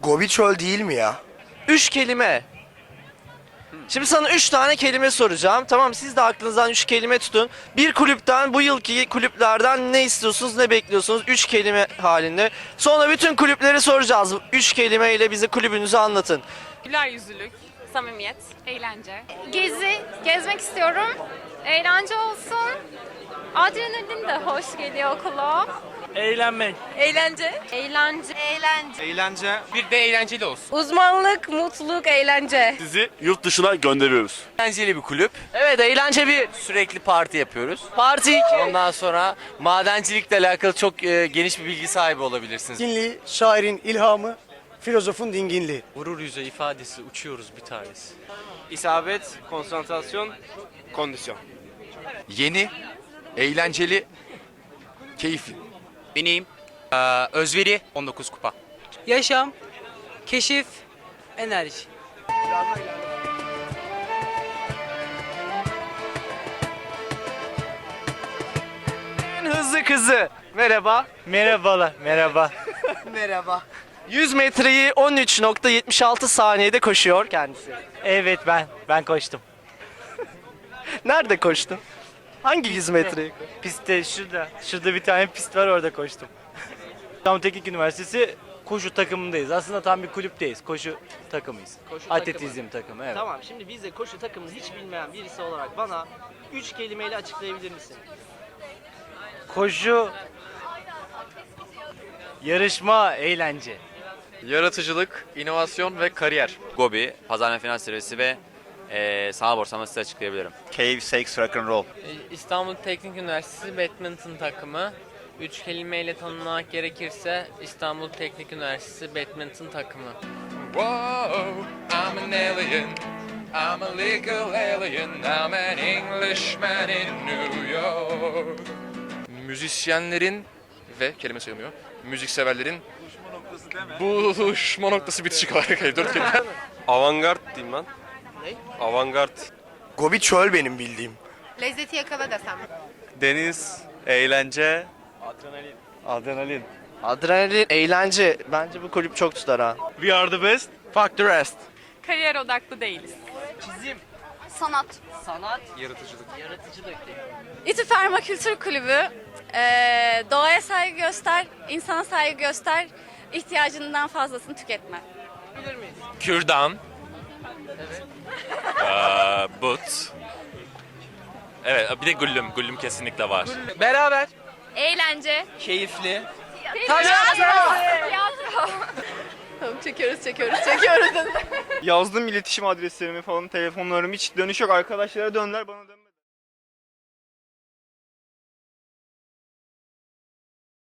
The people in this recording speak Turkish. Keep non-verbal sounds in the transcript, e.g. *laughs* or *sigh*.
Gobi çöl değil mi ya? Üç kelime. Şimdi sana üç tane kelime soracağım. Tamam siz de aklınızdan üç kelime tutun. Bir kulüpten bu yılki kulüplerden ne istiyorsunuz ne bekliyorsunuz? Üç kelime halinde. Sonra bütün kulüpleri soracağız. Üç kelimeyle bize kulübünüzü anlatın. Güler yüzlülük, samimiyet, Eğlence. Gezi, gezmek istiyorum. Eğlence olsun. Adrenalin de hoş geliyor okula. Eğlenmek. Eğlence. Eğlence. Eğlence. Eğlence. Bir de eğlenceli olsun. Uzmanlık, mutluluk, eğlence. Sizi yurt dışına gönderiyoruz. Eğlenceli bir kulüp. Evet eğlence bir. Sürekli parti yapıyoruz. Parti iki. Ondan sonra madencilikle alakalı çok e, geniş bir bilgi sahibi olabilirsiniz. Dinginliği, şairin ilhamı, filozofun dinginliği. Gurur yüzü ifadesi uçuyoruz bir tanesi. İsabet, konsantrasyon, kondisyon. Yeni, eğlenceli, keyifli. Benim e, özveri 19 kupa. Yaşam, keşif, enerji. En hızlı kızı. Merhaba. Merhabalar, merhaba. *laughs* Merhaba. 100 metreyi 13.76 saniyede koşuyor kendisi. Evet ben, ben koştum. Nerede koştun? Hangi 100 metreyi? Pistte şurada, şurada bir tane pist var orada koştum. İstanbul Teknik Üniversitesi koşu takımındayız. Aslında tam bir kulüpteyiz. Koşu takımıyız. Koşu Atletizm takımı, evet. Tamam şimdi biz de koşu takımını hiç bilmeyen birisi olarak bana 3 kelimeyle açıklayabilir misin? Koşu, yarışma, eğlence. Yaratıcılık, inovasyon ve kariyer. Gobi, pazar ve finans servisi ve eee sanal borsama size açıklayabilirim. Cave Sex Rock and Roll. İstanbul Teknik Üniversitesi badminton takımı. Üç kelimeyle tanımlamak gerekirse İstanbul Teknik Üniversitesi badminton takımı. Whoa, I'm an alien. I'm a legal alien. I'm an Englishman in New York. Müzisyenlerin ve kelime sayılmıyor. Müzikseverlerin buluşma noktası bitişik olarak dört kelime. *laughs* Avantgard diyeyim ben. Ne? Avantgard. Gobi çöl benim bildiğim. Lezzeti yakala desem. Deniz, eğlence, adrenalin. Adrenalin, eğlence. Bence bu kulüp çok tutar ha. We are the best. Fuck the rest. Kariyer odaklı değiliz. Çizim, Sanat. sanat, Yaratıcılık. yaratıcılık. İTÜ Permakültür Kulübü. Ee, doğaya saygı göster, insana saygı göster, ihtiyacından fazlasını tüketme. Bilir miyiz? Kürdan. But. Evet, bir de güllüm. Güllüm kesinlikle var. Beraber. Eğlence. Keyifli. Tiyatro. Tamam çekiyoruz, çekiyoruz, çekiyoruz. Yazdım iletişim adreslerimi falan, telefonlarımı hiç dönüş yok. Arkadaşlara döndüler bana dön.